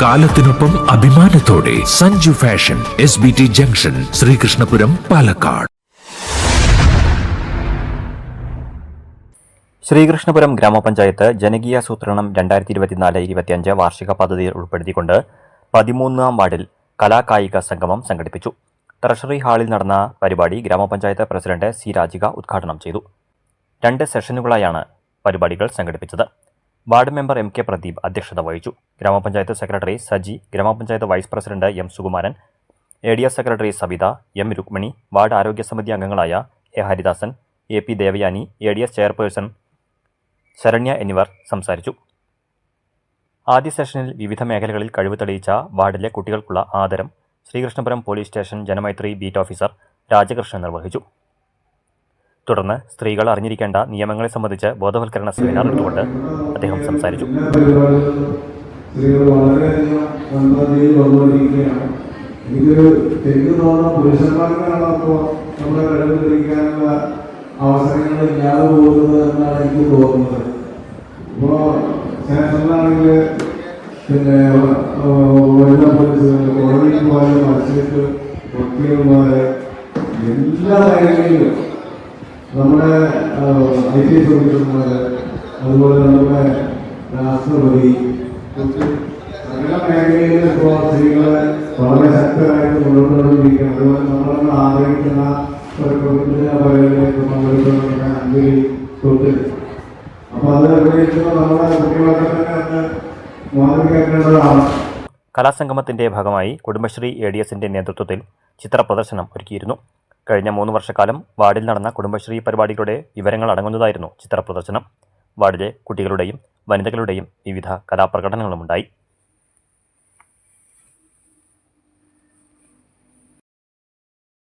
കാലത്തിനൊപ്പം അഭിമാനത്തോടെ Sanju fashion S B T junction Sreekrishnapuram Palakkad. Sreekrishnapuram ഗ്രാമപഞ്ചായത്ത് ജനകീയാസൂത്രണം രണ്ടായിരത്തി ഇരുപത്തിനാല് ഇരുപത്തിയഞ്ച് വാർഷിക പദ്ധതിയിൽ ഉൾപ്പെടുത്തിക്കൊണ്ട് പതിമൂന്നാം വാർഡിൽ കലാകായിക സംഗമം സംഘടിപ്പിച്ചു. ട്രഷറി ഹാളിൽ നടന്ന പരിപാടി ഗ്രാമപഞ്ചായത്ത് പ്രസിഡന്റ് സി രാജിക ഉദ്ഘാടനം ചെയ്തു. രണ്ട് സെഷനുകളായാണ് പരിപാടികൾ സംഘടിപ്പിച്ചത്. Ward member M K Pradeep അധ്യക്ഷത വഹിച്ചു. ഗ്രാമപഞ്ചായത്ത് സെക്രട്ടറി സജി ഗ്രാമപഞ്ചായത്ത് vice president M Sukumaran A D S secretary Savitha M Rukmini ward ആരോഗ്യ സമിതി അംഗങ്ങളായ A Haridasan A P Devayani A D S chairperson Saranya എന്നിവർ സംസാരിച്ചു. ആദ്യ സെഷനിൽ വിവിധ മേഖലകളിൽ കഴിവ് തെളിയിച്ച വാർഡിലെ കുട്ടികൾക്കുള്ള ആദരം Sreekrishnapuram police station Janamaithri beat officer Rajakrishnan നിർവഹിച്ചു. തുടർന്ന് സ്ത്രീകൾ അറിഞ്ഞിരിക്കേണ്ട നിയമങ്ങളെ സംബന്ധിച്ച് ബോധവൽക്കരണ സെമിനാർ എടുത്തുകൊണ്ട് അദ്ദേഹം സംസാരിച്ചു. പിന്നെ എല്ലാ മേഖലയിലും നമ്മുടെ ഐ പി എസ് ഓഫീസർമാർ അതുപോലെ നമ്മുടെ രാഷ്ട്രപതി സകല മേഖലയിലും ഇപ്പോൾ സ്ത്രീകളെ വളരെ ശക്തരായിട്ട് മുന്നോട്ടുകൊണ്ടിരിക്കുകയാണ്. അതുപോലെ നമ്മളൊക്കെ ആഗ്രഹിക്കുന്ന കലാസംഗമത്തിന്റെ ഭാഗമായി കുടുംബശ്രീ എ ഡി എസിന്റെ നേതൃത്വത്തിൽ ചിത്രപ്രദർശനം ഒരുക്കിയിരുന്നു. കഴിഞ്ഞ മൂന്ന് വർഷക്കാലം വാർഡിൽ നടന്ന കുടുംബശ്രീ പരിപാടികളുടെ വിവരങ്ങൾ അടങ്ങുന്നതായിരുന്നു ചിത്രപ്രദർശനം. വാർഡിലെ കുട്ടികളുടെയും വനിതകളുടെയും വിവിധ കലാപ്രകടനങ്ങളുമുണ്ടായി